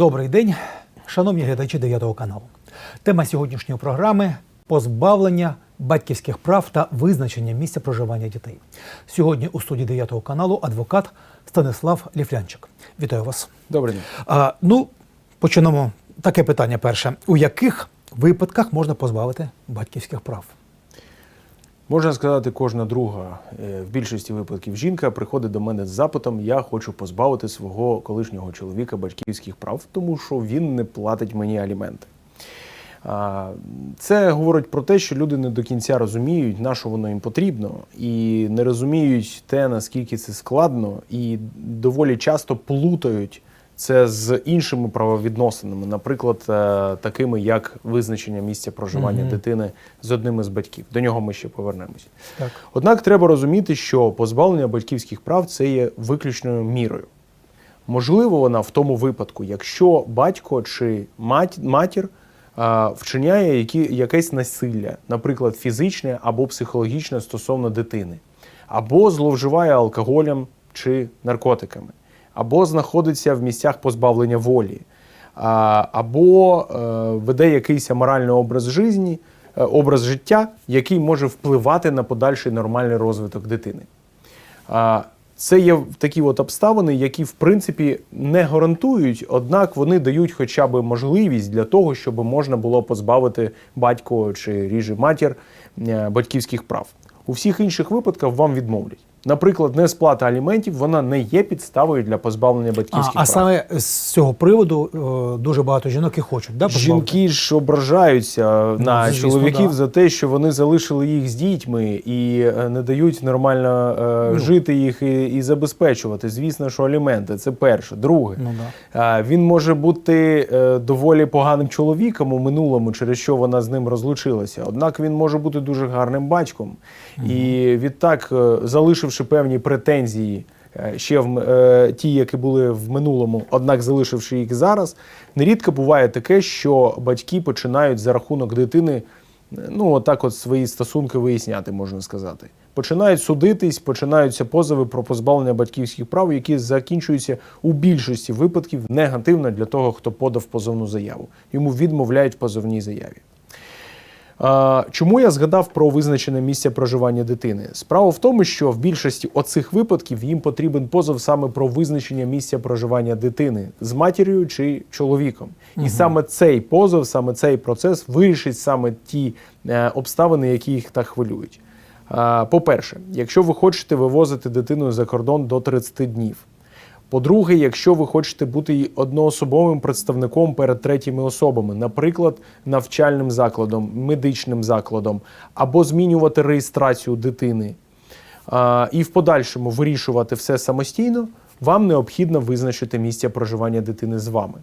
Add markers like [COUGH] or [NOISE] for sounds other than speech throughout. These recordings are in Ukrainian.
Добрий день, шановні глядачі 9 каналу. Тема сьогоднішньої програми позбавлення батьківських прав та визначення місця проживання дітей. Сьогодні у студії 9 каналу адвокат Станислав Ліфлянчик. Вітаю вас. Добрий день. А, ну, почнемо. Таке питання перше: у яких випадках можна позбавити батьківських прав? Можна сказати, кожна друга е, в більшості випадків жінка приходить до мене з запитом: я хочу позбавити свого колишнього чоловіка батьківських прав, тому що він не платить мені аліменти. Це говорить про те, що люди не до кінця розуміють, на що воно їм потрібно, і не розуміють те, наскільки це складно, і доволі часто плутають це з іншими правовідносинами, наприклад, е, такими як визначення місця проживання Мгм. дитини з одним із батьків. До нього ми ще повернемось. Так. Однак треба розуміти, що позбавлення батьківських прав це є виключною мірою. Можливо, вона в тому випадку, якщо батько чи матір а, вчиняє які, якесь насилля, наприклад, фізичне або психологічне стосовно дитини, або зловживає алкоголем чи наркотиками, або знаходиться в місцях позбавлення волі, або е, веде якийсь аморальний образ житті, е, образ життя, який може впливати на подальший нормальний розвиток дитини. Це є такі от обставини, які в принципі не гарантують, однак вони дають хоча б можливість для того, щоб можна було позбавити батько чи ріже матір е, батьківських прав. У всіх інших випадках вам відмовлять. Наприклад, несплата аліментів вона не є підставою для позбавлення батьківських а прав. саме з цього приводу е, дуже багато жінок і хочуть, да, позбавити? Жінки ж ображаються на Ну, звісно, чоловіків да. за те, що вони залишили їх з дітьми і е, не дають нормально е, Ну. жити їх і, і забезпечувати. Звісно, що аліменти це перше. Друге, Ну, да. е, він може бути е, доволі поганим чоловіком у минулому, через що вона з ним розлучилася. Однак він може бути дуже гарним батьком. І відтак, е, залишивши певні претензії. е, Ще в е, ті, які були в минулому, однак залишивши їх зараз, нерідко буває таке, що батьки починають за рахунок дитини, е, ну отак, от свої стосунки виясняти, можна сказати. Починають судитись, починаються позови про позбавлення батьківських прав, які закінчуються у більшості випадків негативно для того, хто подав позовну заяву. Йому відмовляють в позовній заяві. Чому я згадав про визначене місце проживання дитини? Справа в тому, що в більшості оцих випадків їм потрібен позов саме про визначення місця проживання дитини з матір'ю чи чоловіком. І саме цей позов, саме цей процес вирішить саме ті е, обставини, які їх так хвилюють. По-перше, якщо ви хочете вивозити дитину за кордон до 30 днів. По-друге, якщо ви хочете бути одноособовим представником перед третіми особами, наприклад, навчальним закладом, медичним закладом, або змінювати реєстрацію дитини, і в подальшому вирішувати все самостійно, вам необхідно визначити місце проживання дитини з вами.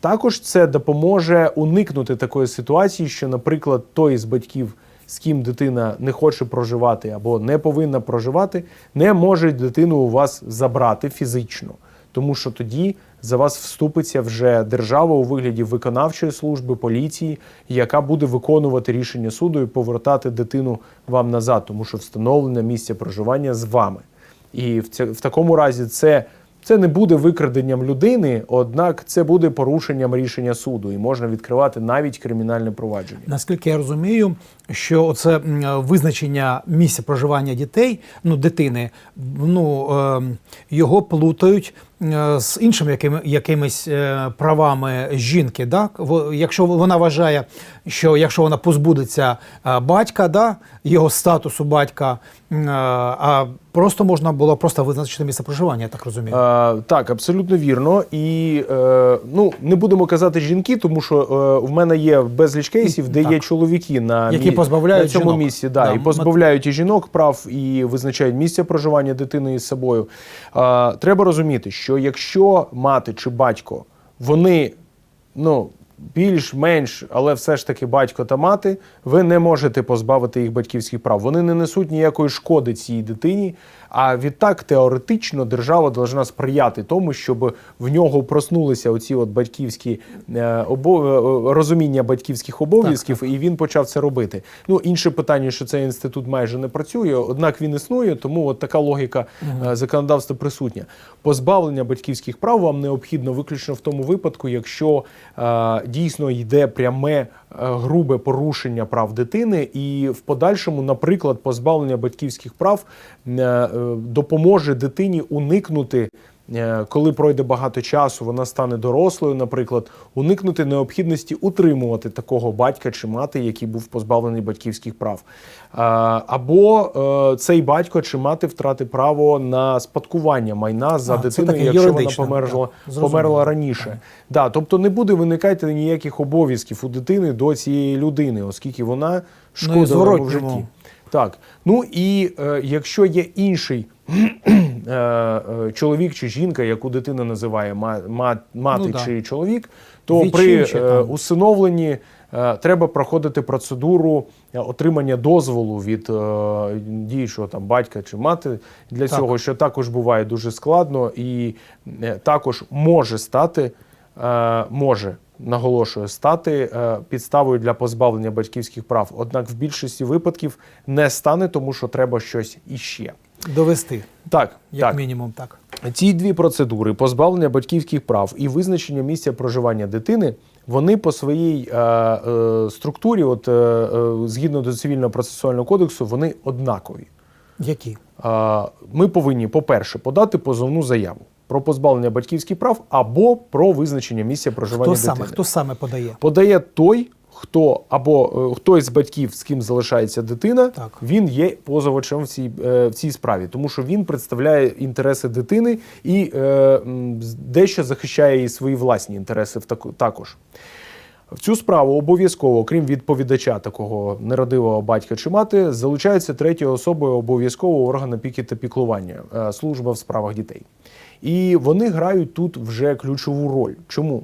Також це допоможе уникнути такої ситуації, що, наприклад, той з батьків, з ким дитина не хоче проживати або не повинна проживати, не може дитину у вас забрати фізично, тому що тоді за вас вступиться вже держава у вигляді виконавчої служби поліції, яка буде виконувати рішення суду і повертати дитину вам назад, тому що встановлене місце проживання з вами. І в, ця- в такому разі це, це не буде викраденням людини, однак це буде порушенням рішення суду, і можна відкривати навіть кримінальне провадження. Наскільки я розумію, що це визначення місця проживання дітей, ну дитини, ну е, його плутають е, з іншими якими, якимись е, правами жінки. Да? Якщо вона вважає, що якщо вона позбудеться е, батька, да, його статусу батька, е, а просто можна було просто визначити місце проживання, я так розумію. Е, так, абсолютно вірно. І е, ну не будемо казати жінки, тому що е, в мене є безліч кейсів, де Так. є чоловіки на, Які позбавляють на цьому жінок. місці, да, Да, і позбавляють і жінок прав, і визначають місце проживання дитини із собою. А, треба розуміти, що якщо мати чи батько вони ну. Більш-менш, але все ж таки батько та мати, ви не можете позбавити їх батьківських прав. Вони не несуть ніякої шкоди цій дитині, А відтак теоретично держава повинна сприяти тому, щоб в нього проснулися оці от батьківські е, обо... е, розуміння батьківських обов'язків, і він почав це робити. Ну інше питання, що цей інститут майже не працює, однак він існує, тому от така логіка е, законодавства присутня. Позбавлення батьківських прав вам необхідно виключно в тому випадку, якщо е, дійсно йде пряме е, грубе порушення прав дитини, і в подальшому, наприклад, позбавлення батьківських прав е, допоможе дитині уникнути. е, Коли пройде багато часу, вона стане дорослою, наприклад, уникнути необхідності утримувати такого батька чи мати, який був позбавлений батьківських прав. Або е, цей батько чи мати втрати право на спадкування майна за А, дитиною, якщо вона померла, так, померла раніше. Да, тобто не буде виникати ніяких обов'язків у дитини до цієї людини, оскільки вона Ну, шкодила йому в житті. Так, ну і е, якщо є інший [CLEARS THROAT] е, е, чоловік чи жінка, яку дитина називає ма, ма- мати Ну, да. чи чоловік, то Відчим при е, усиновленні е, треба проходити процедуру отримання дозволу від е, діючого там батька чи мати для Так. цього, що також буває дуже складно, і е, також може стати, е, може. Наголошую, стати е, підставою для позбавлення батьківських прав. Однак в більшості випадків не стане, тому що треба щось іще. Довести, Так, як так. мінімум, так. Ці дві процедури позбавлення батьківських прав і визначення місця проживання дитини, вони по своїй е, е, структурі, от е, е, згідно до цивільного процесуального кодексу, вони однакові. Які? Е, ми повинні, по-перше, подати позовну заяву про позбавлення батьківських прав або про визначення місця проживання Хто дитини. саме, хто саме подає? Подає той, хто або е, хтось з батьків, з ким залишається дитина, Так. він є позивачем в цій, е, в цій справі, тому що він представляє інтереси дитини і е, дещо захищає і свої власні інтереси також. В цю справу обов'язково, крім відповідача такого нерадивого батька чи мати, залучається третьою особою обов'язково орган опіки та піклування, е, служба в справах дітей. І вони грають тут вже ключову роль. Чому?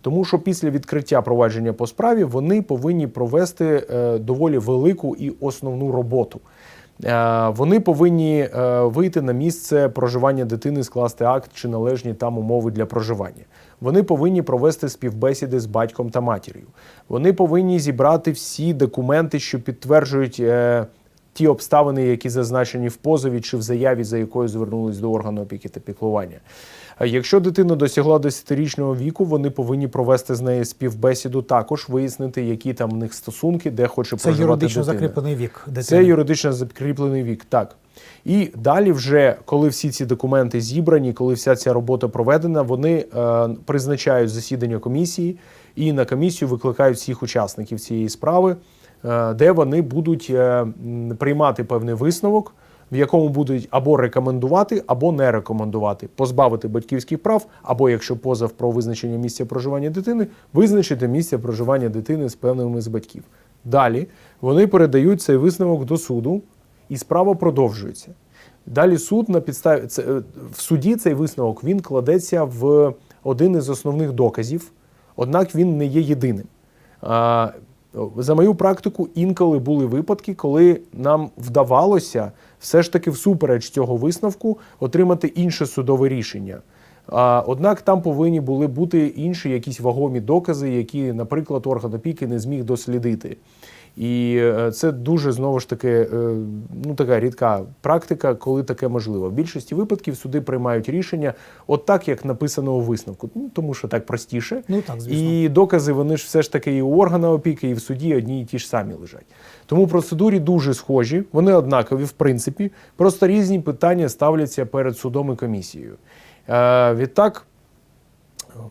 Тому що після відкриття провадження по справі вони повинні провести е, доволі велику і основну роботу. Е, Вони повинні е, вийти на місце проживання дитини, скласти акт чи належні там умови для проживання. Вони повинні провести співбесіди з батьком та матір'ю. Вони повинні зібрати всі документи, що підтверджують ті обставини, які зазначені в позові чи в заяві, за якою звернулись до органу опіки та піклування. Якщо дитина досягла 10-річного віку, вони повинні провести з нею співбесіду, також вияснити, які там в них стосунки, де хоче Це проживати юридично дитина. закріплений вік дитини. Це юридично закріплений вік, так. І далі, вже коли всі ці документи зібрані, коли вся ця робота проведена, вони е, призначають засідання комісії і на комісію викликають всіх учасників цієї справи, е, де вони будуть е, приймати певний висновок, в якому будуть або рекомендувати, або не рекомендувати, позбавити батьківських прав, або якщо позов про визначення місця проживання дитини, визначити місце проживання дитини з певними з батьків. Далі вони передають цей висновок до суду, і справа продовжується. Далі суд на підставі це, е, в суді цей висновок він кладеться в один із основних доказів, однак він не є єдиним. За мою практику, інколи були випадки, коли нам вдавалося все ж таки всупереч цього висновку отримати інше судове рішення. Однак там повинні були бути інші якісь вагомі докази, які, наприклад, орган опіки не зміг дослідити. І е, це дуже знову ж таки е, ну така рідка практика, коли таке можливо. В більшості випадків суди приймають рішення от так, як написано у висновку. Ну тому що так простіше. Ну так, звісно. І докази вони ж все ж таки і у органа опіки, і в суді одні і ті ж самі лежать. Тому процедурі дуже схожі, вони однакові, в принципі, просто різні питання ставляться перед судом і комісією. Е, відтак,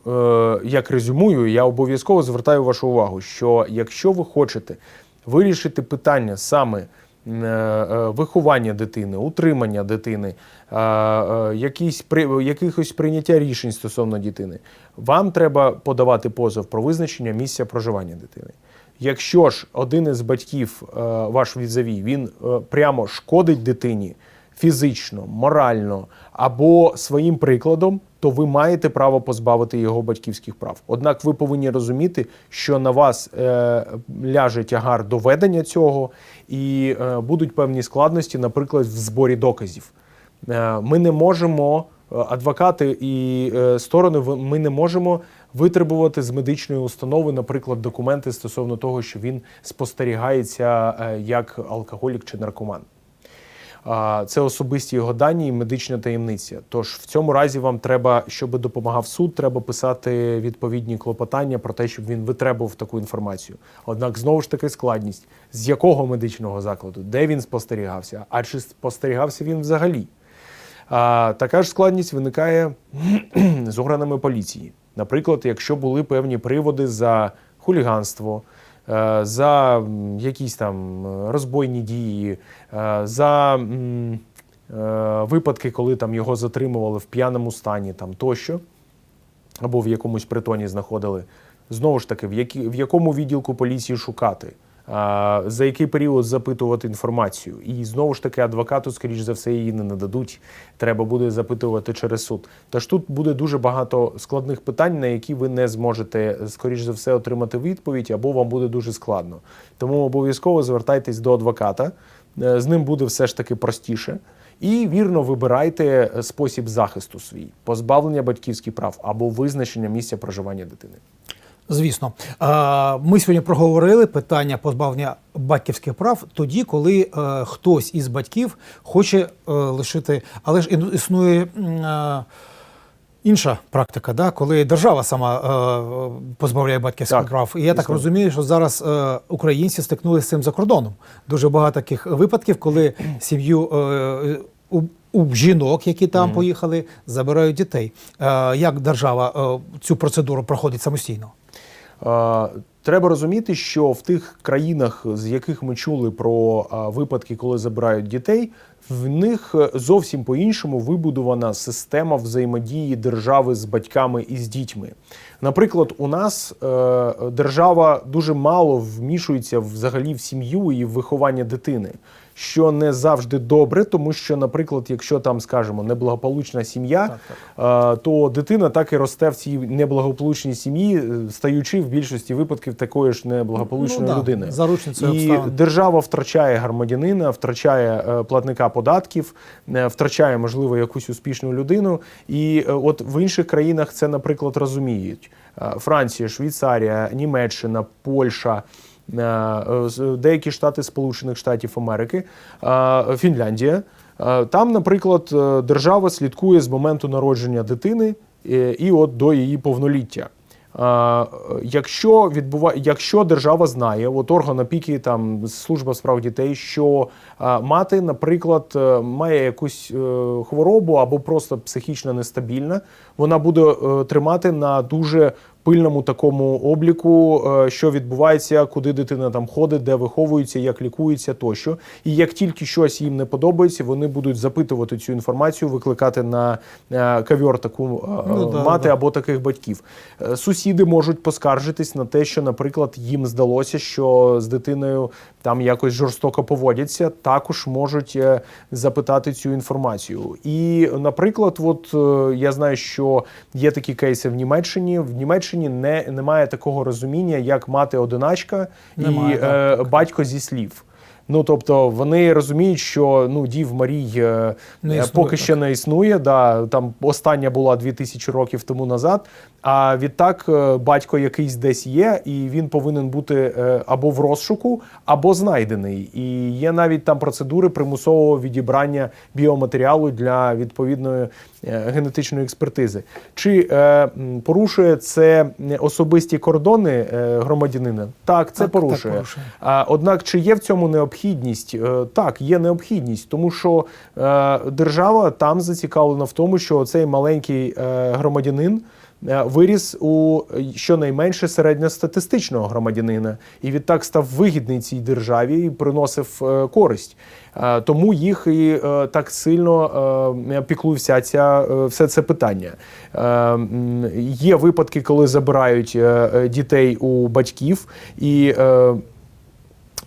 е, як резюмую, я обов'язково звертаю вашу увагу, що якщо ви хочете вирішити питання саме е, е, виховання дитини, утримання дитини, е, якісь якихось прийняття рішень стосовно дитини, вам треба подавати позов про визначення місця проживання дитини. Якщо ж один із батьків, ваш візаві, він прямо шкодить дитині фізично, морально або своїм прикладом, то ви маєте право позбавити його батьківських прав. Однак ви повинні розуміти, що на вас е, ляже тягар доведення цього, і е, будуть певні складності, наприклад, в зборі доказів. Е, Ми не можемо, е, адвокати і е, сторони, ми не можемо витребувати з медичної установи, наприклад, документи стосовно того, що він спостерігається е, як алкоголік чи наркоман. Це особисті його дані і медична таємниця. Тож в цьому разі вам треба, щоб допомагав суд, треба писати відповідні клопотання про те, щоб він витребував таку інформацію. Однак знову ж таки складність: з якого медичного закладу, де він спостерігався, а чи спостерігався він взагалі? А, така ж складність виникає [CLEARS THROAT] з органами поліції. Наприклад, якщо були певні приводи за хуліганство, за якісь там е, розбойні дії, е, за е, випадки, коли там його затримували в п'яному стані там тощо, або в якомусь притоні знаходили. Знову ж таки, в, якому відділку поліції шукати, за який період запитувати інформацію. І знову ж таки, адвокату, скоріш за все, її не нададуть. Треба буде запитувати через суд. Тож тут буде дуже багато складних питань, на які ви не зможете, скоріш за все, отримати відповідь, або вам буде дуже складно. Тому обов'язково звертайтесь до адвоката, Е, з ним буде все ж таки простіше. І вірно вибирайте е, спосіб захисту свій, позбавлення батьківських прав або визначення місця проживання дитини. Звісно, ми сьогодні проговорили питання позбавлення батьківських прав тоді, коли е, хтось із батьків хоче е, лишити, але ж існує. е, Інша практика, да, коли держава сама позбавляє батьківських Так, прав. І я так розумію, що зараз українці стикнулися з цим за кордоном. Дуже багато таких випадків, коли сім'ю у, жінок, які там поїхали, забирають дітей. Як держава цю процедуру проходить самостійно? Треба розуміти, що в тих країнах, з яких ми чули про випадки, коли забирають дітей, в них е, зовсім по-іншому вибудована система взаємодії держави з батьками і з дітьми. Наприклад, у нас е, держава дуже мало вмішується взагалі в сім'ю і в виховання дитини. Що не завжди добре, тому що, наприклад, якщо там, скажімо, неблагополучна сім'я, е, то дитина так і росте в цій неблагополучній сім'ї, е, стаючи в більшості випадків такої ж неблагополучної Ну, да, людини. заручницею І обставин. держава втрачає громадянина, втрачає е, платника податків, е, втрачає, можливо, якусь успішну людину. І от в інших країнах це, наприклад, розуміють. Франція, Швейцарія, Німеччина, Польща. Е, Деякі штати Сполучених Штатів Америки, е, Фінляндія. Е, Там, наприклад, держава слідкує з моменту народження дитини і от до її повноліття. Якщо відбува... якщо держава знає, от орган опіки, там служба справ дітей, що мати, наприклад, має якусь хворобу або просто психічно нестабільна, вона буде тримати на дуже пильному такому обліку, е, що відбувається, куди дитина там ходить, де виховується, як лікується тощо. І як тільки щось їм не подобається, вони будуть запитувати цю інформацію, викликати на е, ковер таку е, Ну, да, мати да. або таких батьків. Сусіди можуть поскаржитись на те, що, наприклад, їм здалося, що з дитиною там якось жорстоко поводяться, також можуть запитати цю інформацію. І, наприклад, от я знаю, що є такі кейси в Німеччині. В Німеччині не, немає такого розуміння, як мати одиначка Немає, і так, е, батько зі слів. Ну тобто вони розуміють, що ну дів Марій е, Не е, існує, поки так. ще не існує. Да, там остання була 2000 років тому назад. А відтак е, батько якийсь десь є, і він повинен бути е, або в розшуку, або знайдений. І є навіть там процедури примусового відібрання біоматеріалу для відповідної е, генетичної експертизи. Чи е, порушує це особисті кордони громадянина? Так, це Так, так, порушує. порушує. А, Однак, чи є в цьому необхідність? Так, є необхідність, тому що держава там зацікавлена в тому, що цей маленький громадянин. Е, Виріс у е, щонайменше середньостатистичного громадянина і відтак став вигідний цій державі і приносив е, користь. Тому їх і так сильно піклувся ця все це питання. Є випадки, коли забирають дітей у батьків і.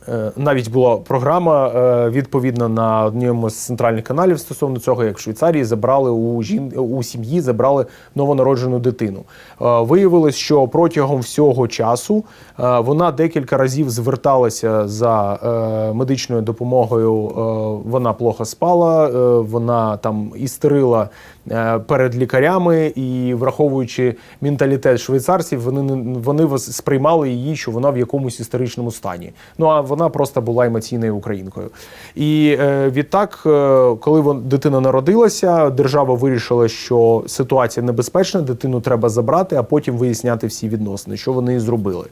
Е, Навіть була програма е, відповідно на одному з центральних каналів стосовно цього, як в Швейцарії забрали у жін... у сім'ї забрали новонароджену дитину. Е, Виявилось, що протягом всього часу вона декілька разів зверталася за медичною допомогою. Вона плохо спала, вона там істерила перед лікарями, і враховуючи менталітет швейцарців, вони вони сприймали її, що вона в якомусь істеричному стані. Ну а вона просто була емоційною українкою. І е, відтак, е, коли дитина народилася, держава вирішила, що ситуація небезпечна, дитину треба забрати, а потім виясняти всі відносини, що вони і зробили.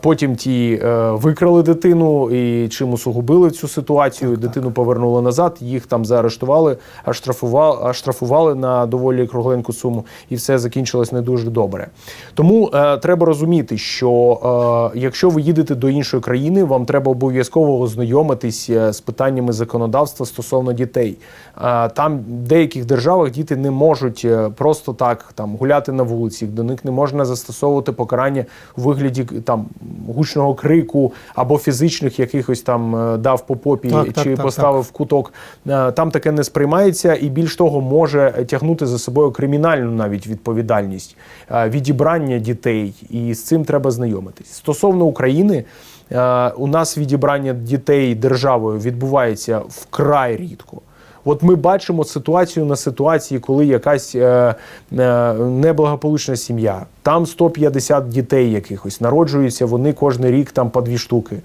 Потім ті е, викрали дитину і чим усугубили цю ситуацію. Дитину повернули назад, їх там заарештували, а штрафували, штрафували на доволі кругленьку суму, і все закінчилось не дуже добре. Тому е, треба розуміти, що е, якщо ви їдете до іншої країни, вам треба обов'язково ознайомитись е, з питаннями законодавства стосовно дітей. Е, там в деяких державах діти не можуть е, просто так там гуляти на вулиці, до них не можна застосовувати покарання у вигляді там гучного крику або фізичних якихось там е, дав по попі Так, так, чи так, поставив в куток. Е, Там таке не сприймається, і більш того, може тягнути за собою кримінальну навіть відповідальність е, відібрання дітей, і з цим треба знайомитись. Стосовно України. У нас відібрання дітей державою відбувається вкрай рідко. От ми бачимо ситуацію на ситуації, коли якась е, е, неблагополучна сім'я, там 150 дітей якихось народжуються, вони кожен рік там по дві штуки.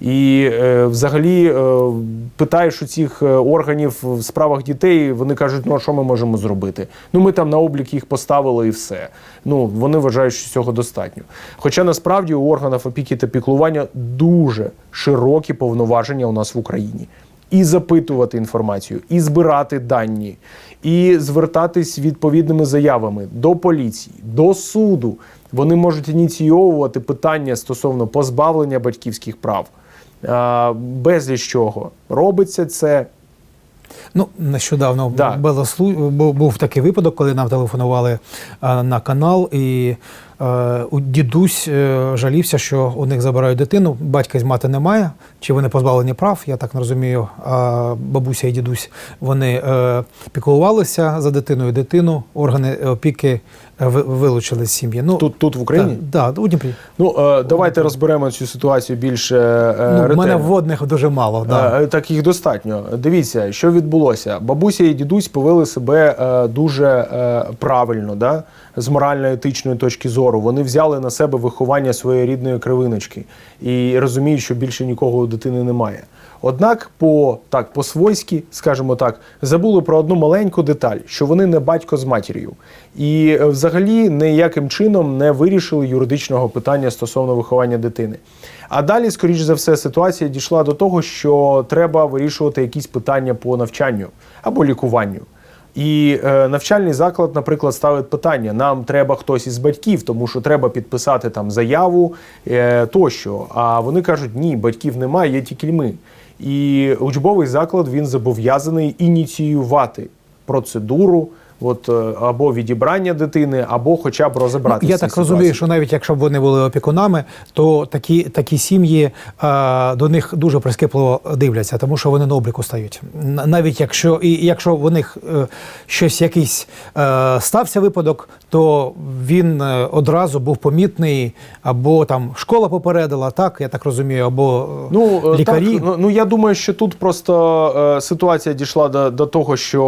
І е, взагалі е, питаєш у цих е, органів в справах дітей, вони кажуть, ну а що ми можемо зробити? Ну ми там на облік їх поставили і все. Ну вони вважають, що цього достатньо. Хоча насправді у органів опіки та піклування дуже широкі повноваження у нас в Україні і запитувати інформацію, і збирати дані, і звертатись відповідними заявами до поліції, до суду. Вони можуть ініційовувати питання стосовно позбавлення батьківських прав. Безліч чого робиться це. Ну, нещодавно Да. був такий випадок, коли нам телефонували на канал, і дідусь е, жалівся, що у них забирають дитину. Батька з мати немає, чи вони позбавлені прав, я так не розумію. А бабуся і дідусь вони е, піклувалися за дитиною. Дитину органи опіки е, вилучили з сім'ї. Ну, Тут, тут в Україні. Так, да, у Дніпрі. Ну е, давайте розберемо цю ситуацію більш е, е, Ну, в мене вводних дуже мало. Да. Е, Так їх достатньо. Дивіться, що відбулося. Бабуся і дідусь повели себе е, дуже е, правильно, да? З морально-етичної точки зору. Вони взяли на себе виховання своєї рідної кривиночки і розуміють, що більше нікого у дитини немає. Однак, по так по-свойськи, скажімо так, забули про одну маленьку деталь, що вони не батько з матір'ю, і е, взагалі ніяким чином не вирішили юридичного питання стосовно виховання дитини. А далі, скоріш за все, ситуація дійшла до того, що треба вирішувати якісь питання по навчанню або лікуванню. І е, навчальний заклад, наприклад, ставить питання: нам треба хтось із батьків, тому що треба підписати там заяву е, тощо. А вони кажуть, ні, батьків немає, є тільки ми. І учбовий заклад він зобов'язаний ініціювати процедуру. От е, або відібрання дитини, або хоча б розібратися. Ну, Я так розумію, що навіть якщо б вони були опікунами, то такі, такі сім'ї е, до них дуже прискіпливо дивляться, тому що вони на обліку стають. Навіть якщо і якщо в них е, щось якийсь е, стався випадок, то він е, одразу був помітний, або там школа попередила, так я так розумію, або е, Ну, лікарі. Так, ну, ну я думаю, що тут просто е, ситуація дійшла до, до того, що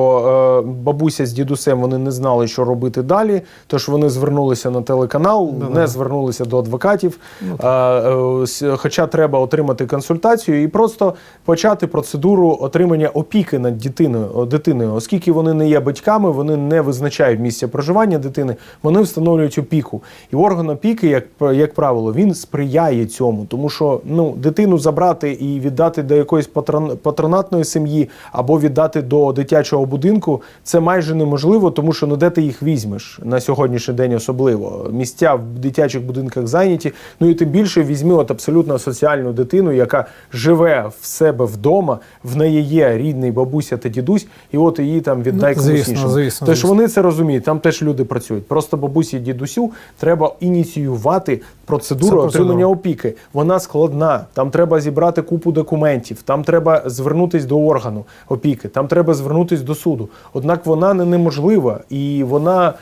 е, бабуся з дідусем вони не знали, що робити далі. Тож вони звернулися на телеканал, Да-да. не звернулися до адвокатів. Ну, Е, е, хоча треба отримати консультацію і просто почати процедуру отримання опіки над дитиною, дитиною. Оскільки вони не є батьками, вони не визначають місця проживання дитини, вони встановлюють опіку. І орган опіки, як, як правило, він сприяє цьому, тому що ну, дитину забрати і віддати до якоїсь патрон, патронатної сім'ї або віддати до дитячого будинку, це майже неможливо. Важливо, тому що ну де ти їх візьмеш на сьогоднішній день особливо. Місця в дитячих будинках зайняті. Ну і тим більше візьми от абсолютно соціальну дитину, яка живе в себе вдома, в неї є рідний бабуся та дідусь, і от її там віддай Ну, звісно, іншому. звісно, Тож звісно. вони це розуміють, там теж люди працюють. Просто бабусі дідусю треба ініціювати процедуру Це отримання опіки. Вона складна. Там треба зібрати купу документів, там треба звернутись до органу опіки, там треба звернутись до суду. Однак вона не неможлива і вона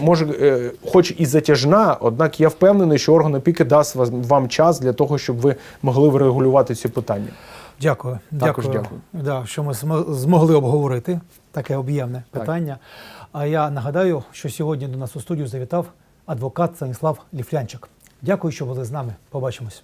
може, е, хоч і затяжна, однак я впевнений, що орган опіки дасть вам час для того, щоб ви могли врегулювати ці питання. Дякую. Також дякую, дякую. Да, що ми змогли обговорити таке об'ємне Так. питання. А я нагадаю, що сьогодні до нас у студію завітав адвокат Станіслав Ліфлянчик. Дякую, що були з нами. Побачимось.